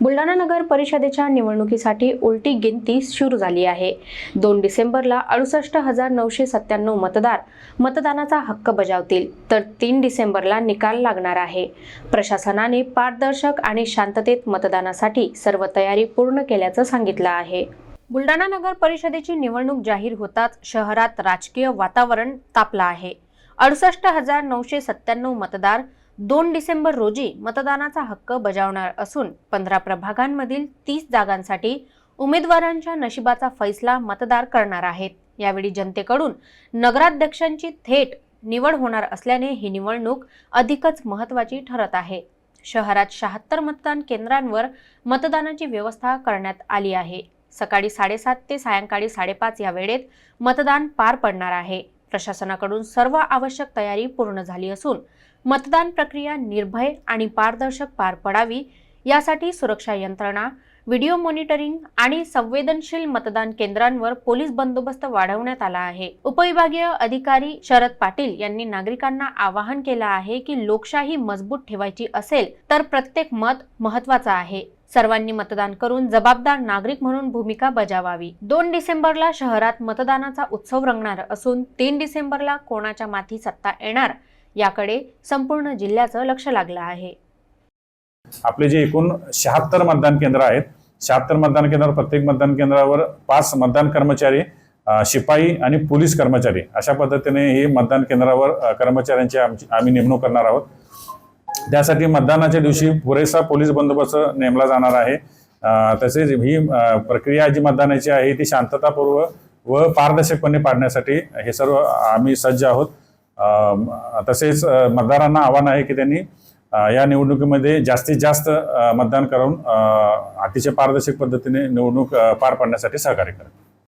बुलढाणा नगर परिषदेच्या निवडणुकीसाठी उलटी गिनती सुरू झाली आहे. दोन डिसेंबरला अडुसष्ट हजार नऊशे सत्त्याण्णव मतदार मतदानाचा हक्क बजावतील तर तीन डिसेंबरला निकाल लागणार आहे. प्रशासनाने पारदर्शक आणि शांततेत मतदानासाठी सर्व तयारी पूर्ण केल्याचं सांगितलं आहे. बुलढाणा नगर परिषदेची निवडणूक जाहीर होताच शहरात राजकीय वातावरण तापलं आहे. अडुसष्ट हजार नऊशे सत्त्याण्णव मतदार दोन डिसेंबर रोजी मतदानाचा हक्क बजावणार असून पंधरा प्रभागांमधील तीस जागांसाठी उमेदवारांच्या नशिबाचा फैसला मतदार करणार आहेत. यावेळी जनतेकडून नगराध्यक्षांची थेट निवड होणार असल्याने ही निवडणूक अधिकच महत्त्वाची ठरत आहे. शहरात शहात्तर मतदान केंद्रांवर मतदानाची व्यवस्था करण्यात आली आहे. सकाळी साडेसात ते सायंकाळी साडेपाच या वेळेत मतदान पार पडणार आहे. प्रशासनाकडून सर्व आवश्यक तयारी पूर्ण झाली असून मतदान प्रक्रिया निर्भय आणि पारदर्शक पार पडावी यासाठी सुरक्षा यंत्रणा व्हिडिओ मॉनिटरिंग आणि संवेदनशील मतदान केंद्रांवर पोलीस बंदोबस्त वाढवण्यात आला आहे. उपविभागीय अधिकारी शरद पाटील यांनी नागरिकांना आवाहन केलं आहे की लोकशाही मजबूत ठेवायची असेल तर प्रत्येक मत महत्वाचं आहे. सर्वांनी मतदान करून जबाबदार नागरिक म्हणून भूमिका बजावावी. दोन डिसेंबरला शहरात मतदानाचा उत्सव रंगणार असून तीन डिसेंबरला कोणाच्या माथी सत्ता येणार याकडे संपूर्ण जिल्ह्याचं लक्ष लागलं आहे. आपले जे एकूण शहात्तर मतदान केंद्र आहेत शहात्तर मतदान केंद्रावर प्रत्येक मतदान केंद्रावर पाच मतदान कर्मचारी शिपाई आणि पोलीस कर्मचारी. अशा पद्धतीने हे मतदान केंद्रावर कर्मचाऱ्यांची आमची आम्ही नेमणूक करणार आहोत. त्यासाठी मतदानाच्या दिवशी पुरेसा पोलीस बंदोबस्त नेमला जाणार आहे. तसेच ही प्रक्रिया जी मतदानाची आहे ती शांततापूर्व व पारदर्शकपणे पाडण्यासाठी हे सर्व आम्ही सज्ज आहोत. तसेच मतदारांना आव्हान आहे की त्यांनी या निवडणुकीमध्ये जास्तीत जास्त मतदान करून अतिशय पारदर्शक पद्धतीने निवडणूक पार पाडण्यासाठी सहकार्य करा